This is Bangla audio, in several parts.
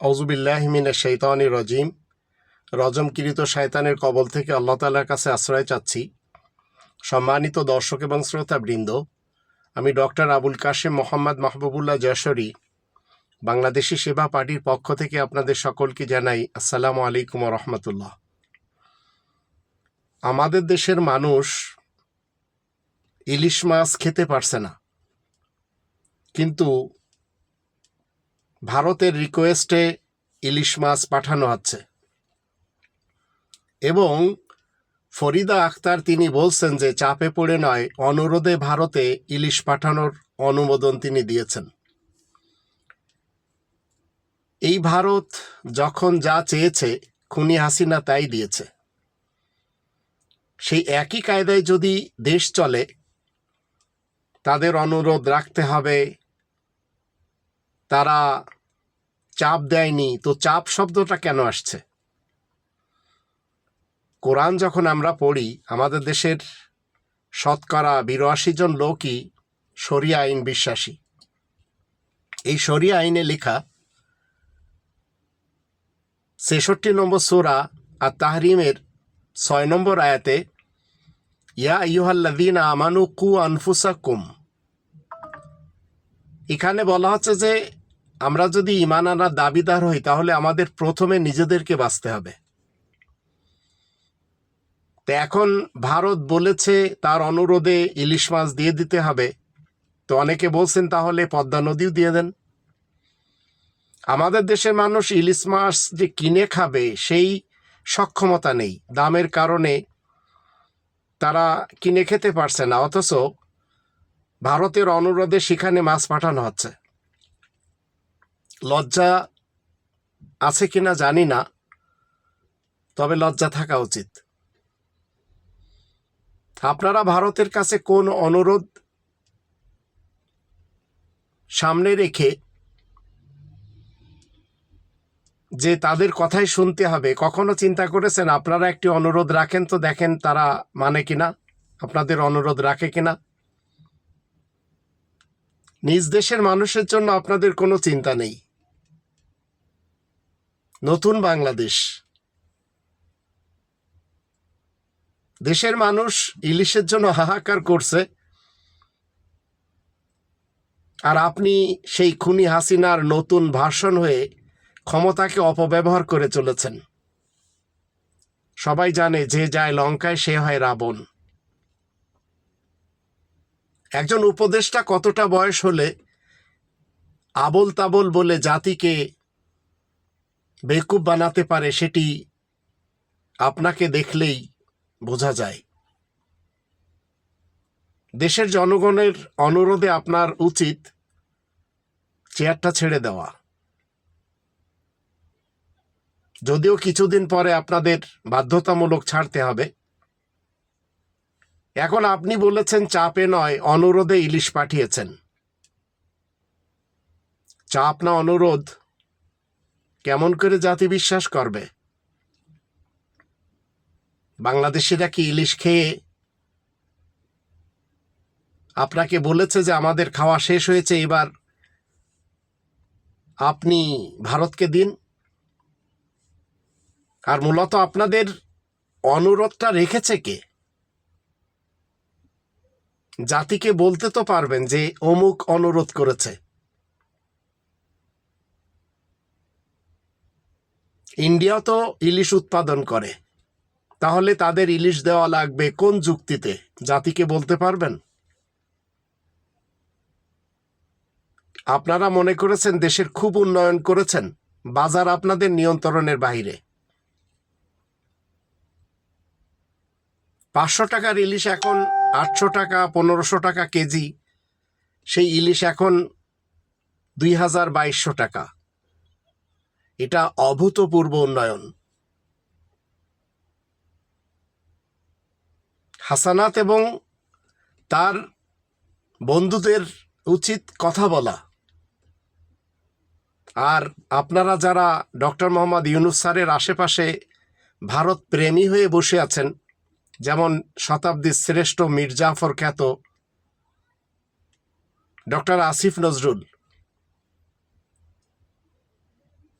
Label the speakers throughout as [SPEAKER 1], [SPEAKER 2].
[SPEAKER 1] অজুবিল্লাহমিনের শৈতানি রজিম। রজমকিরিত শয়তানের কবল থেকে আল্লাহ তালার কাছে আশ্রয় চাচ্ছি। সম্মানিত দর্শক এবং শ্রোতাবৃন্দ, আমি ডক্টর আবুল কাশেম মোহাম্মদ মাহবুবুল্লাহ যশোরী, বাংলাদেশি সেবা পার্টির পক্ষ থেকে আপনাদের সকলকে জানাই আসসালামু আলাইকুম রহমতুল্লাহ। আমাদের দেশের মানুষ ইলিশ মাছ খেতে পারছে না। কিন্তু ভারতের রিকোয়েস্টে ইলিশ মাছ পাঠানো হচ্ছে এবং ফরিদা আখতার তিনি বলছেন যে চাপে পড়ে নয়, অনুরোধে ভারতে ইলিশ পাঠানোর অনুমোদন তিনি দিয়েছেন। এই ভারত যখন যা চেয়েছে, খুনি হাসিনা তাই দিয়েছে। সেই একই কায়দায় যদি দেশ চলে, তাদের অনুরোধ রাখতে হবে তারা চাপ দেয়নি। তো চাপ শব্দটা কেন আসছে? কোরআন যখন আমরা পড়ি, আমাদের দেশের শতকরা বিরাশি জন লোকই শরিয়া আইন বিশ্বাসী। এই শরিয়া আইনে লেখা ছেষট্টি নম্বর সোরা আর তাহরিমের ছয় নম্বর আয়াতে, ইয়া ইউহাল্লাদিন আমানু কু আনফুসা কুম এখানে বলা হচ্ছে যে আমরা যদি ইমান আনার দাবিদার হই, তাহলে আমাদের প্রথমে নিজেদেরকে বাঁচতে হবে। তো এখন ভারত বলেছে তার অনুরোধে ইলিশ মাছ দিয়ে দিতে হবে। তো অনেকে বলছেন, তাহলে পদ্মা নদীও দিয়ে দেন। আমাদের দেশের মানুষ ইলিশ মাছ যে কিনে খাবে, সেই সক্ষমতা নেই। দামের কারণে তারা কিনে খেতে পারছে না, অথচ ভারতের অনুরোধে সেখানে মাছ পাঠানো হচ্ছে। লজ্জা আছে কিনা জানি না, তবে লজ্জা থাকা উচিত। আপনারা ভারতের কাছে কোন অনুরোধ সামনে রেখে যে তাদের কথাই শুনতে হবে, কখনো চিন্তা করেছেন আপনারা একটি অনুরোধ রাখেন তো দেখেন তারা মানে কিনা, আপনাদের অনুরোধ রাখে কিনা? নিজ দেশের মানুষের জন্য আপনাদের কোনো চিন্তা নেই। নতুন বাংলাদেশ। দেশের মানুষ ইলিশের জন্য হাহাকার করছে। আর আপনি সেই খুনি হাসিনার নতুন ভাষণ হয়ে ক্ষমতাকে অপব্যবহার করে চলেছেন। সবাই জানে যে যায় লঙ্কায় সে হয় রাবণ। একজন উপদেষ্টা কতটা বয়স হলে আবল তাবল বলে জাতিকে বেকুব বানাতে পারে সেটি আপনাকে দেখলেই বোঝা যায়। দেশের জনগণের অনুরোধে আপনার উচিত চেয়ারটা ছেড়ে দেওয়া। যদিও কিছুদিন পরে আপনাদের বাধ্যতামূলক ছাড়তে হবে। এখন আপনি বলেছেন চাপে নয়, অনুরোধে ইলিশ পাঠিয়েছেন। চাপ না অনুরোধ কেমন করে জাতি বিশ্বাস করবে? বাংলাদেশিরা কি ইলিশ খেয়ে আপনাকে বলেছে যে আমাদের খাওয়া শেষ হয়েছে, এবার আপনি ভারতকে দিন? আর মূলত আপনাদের অনুরোধটা রেখেছে কে? জাতিকে বলতে তো পারবেন যে অমুক অনুরোধ করেছে। ইন্ডিয়া তো ইলিশ উৎপাদন করে। তাহলে তাদের ইলিশ দেওয়া লাগবে কোন যুক্তিতে? জাতিকে বলতে পারবেন? আপনারা মনে করেছেন দেশের খুব উন্নয়ন করেছেন? বাজার আপনাদের নিয়ন্ত্রণের বাইরে পাঁচশো টাকার ইলিশ এখন আটশো টাকা, পনেরোশো টাকা কেজি। সেই ইলিশ এখন দুই হাজার বাইশশো টাকা। এটা অভূতপূর্ব উন্নয়ন। হাসানাত এবং তার বন্ধুদের উচিত কথা বলা। আর আপনারা যারা ডক্টর মোহাম্মদ ইউনুস স্যারের আশেপাশে ভারত প্রেমী হয়ে বসে আছেন, যেমন শতাব্দীর শ্রেষ্ঠ মির্জাফর খ্যাত ডক্টর আসিফ নজরুল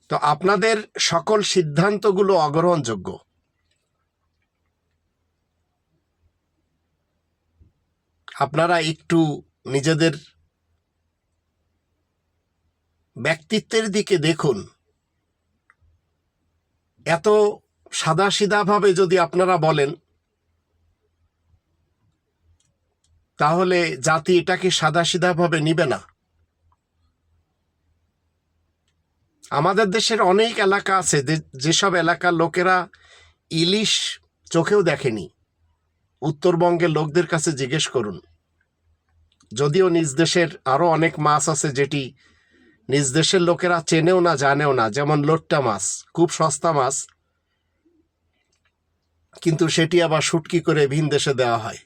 [SPEAKER 1] তো আপনাদের সকল সিদ্ধান্তগুলো অগ্রহণযোগ্য। আপনারা একটু নিজেদের ব্যক্তিত্বের দিকে দেখুন। এত সাদাসিধাভাবে যদি আপনারা বলেন, তাহলে জাতি এটাকে সাদাসিধাভাবে নিবে না। আমাদের দেশের অনেক এলাকা আছে যেসব এলাকার লোকেরা ইলিশ চোখেও দেখেনি। উত্তরবঙ্গের লোকদের কাছে জিজ্ঞেস করুন। যদিও নিজ দেশের আরও অনেক মাছ আছে যেটি নিজ দেশের লোকেরা চেনেও না, জানেও না, যেমন লোট্টা মাছ, খুব সস্তা মাছ। কিন্তু সেটি আবার শুটকি করে ভিন দেশে দেওয়া হয়।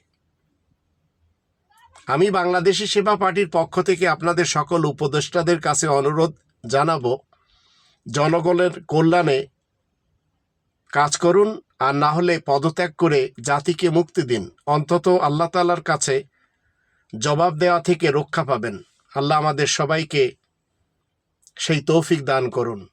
[SPEAKER 1] আমি বাংলাদেশি সেবা পার্টির পক্ষ থেকে আপনাদের সকল উপদেষ্টাদের কাছে অনুরোধ জানাব জনগণের কল্যাণে কাজ করুন আর না হলে পদত্যাগ করে জাতিকে মুক্তি দিন। অন্তত আল্লাহ তালার কাছে জবাব দেওয়া থেকে রক্ষা পাবেন। আল্লাহ আমাদের সবাইকে সেই তৌফিক দান করুন।